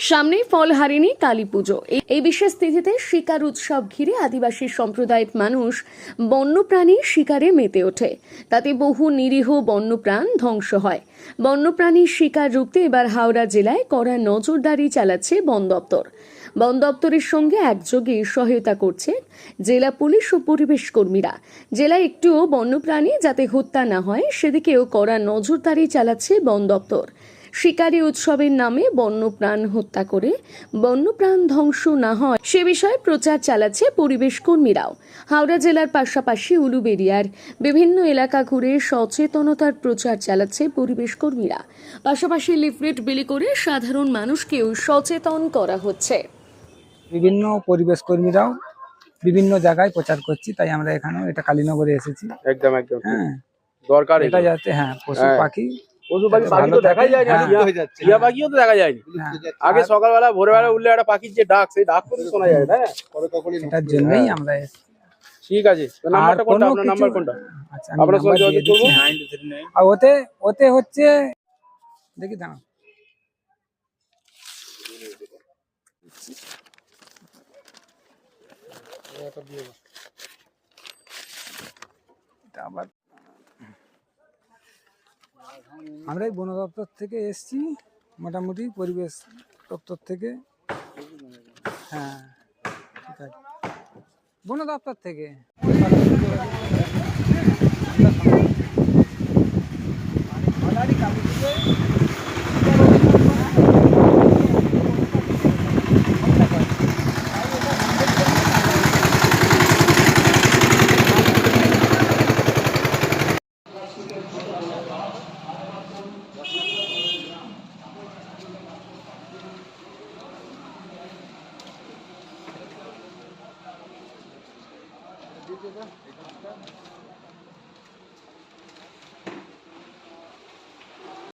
সামনেই ফল হারিনি কালী পুজো। এই- বিশেষ তিথিতে শিকার উৎসব ঘিরে আদিবাসী সম্প্রদায়ের মানুষ বন্যপ্রাণী শিকারে মেতে ওঠে। তাতে বহু নিরীহ বন্যপ্রাণ ধ্বংস হয়। বন্যপ্রাণীর শিকার রুখতে এবার হাওড়া জেলায় কড়া নজরদারি চালাচ্ছে বন দপ্তর। বন দপ্তরের সঙ্গে একযোগে সহায়তা করছে জেলা পুলিশ ও পরিবেশ কর্মীরা। জেলায় একটুও বন্যপ্রাণী যাতে হত্যা না হয়, সেদিকেও কড়া নজরদারি চালাচ্ছে বন দপ্তর। শিকারী উৎসবের নামে বন্যপ্রাণ হত্যা করে বন্যপ্রাণ ধ্বংস না হয়। সে বিষয়ে প্রচার চালাচ্ছে পরিবেশ কর্মীরাও। হাওড়া জেলার পাশাপাশি উলুবেরিয়ার বিভিন্ন এলাকা ঘুরে সচেতনতার প্রচার চালাচ্ছে পরিবেশ কর্মীরা। পাশাপাশি লিফলেট বিলি করে সাধারণ মানুষকেও সচেতন করা হচ্ছে। বিভিন্ন পরিবেশ কর্মীরাও বিভিন্ন জায়গায় প্রচার করছি তাই আমরা এখানেও এটা কালীনগরে এসেছি। একদম একদম। হ্যাঁ। দরকার এটা যাতে হ্যাঁ পশু হ্যাঁ। পাখি পশু পাখি পাখি তো দেখাই যায় না। হ্যাঁ। টিয়া- পাখিও তো দেখা যায়নি। হ্যাঁ, আগে সকালবেলা ভোরবেলা উঠলে একটা পাখির যে ডাক সেই ডাক কিন্তু শোনা যায় হ্যাঁ? এটার জন্যই আমরা ঠিক আছে। নাম্বারটা কোনটা? আপনার নাম্বার কোনটা? আচ্ছা আপনার সঙ্গে যোগাযোগ করব? হ্যাঁ। আর ওতে ওতে হচ্ছে দেখি দাঁড়াও। এটা আবার আমরা এই বন দপ্তর থেকে এসছি, মোটামুটি পরিবেশ দপ্তর থেকে। হ্যাঁ ঠিক আছে বন দপ্তর থেকে। Ito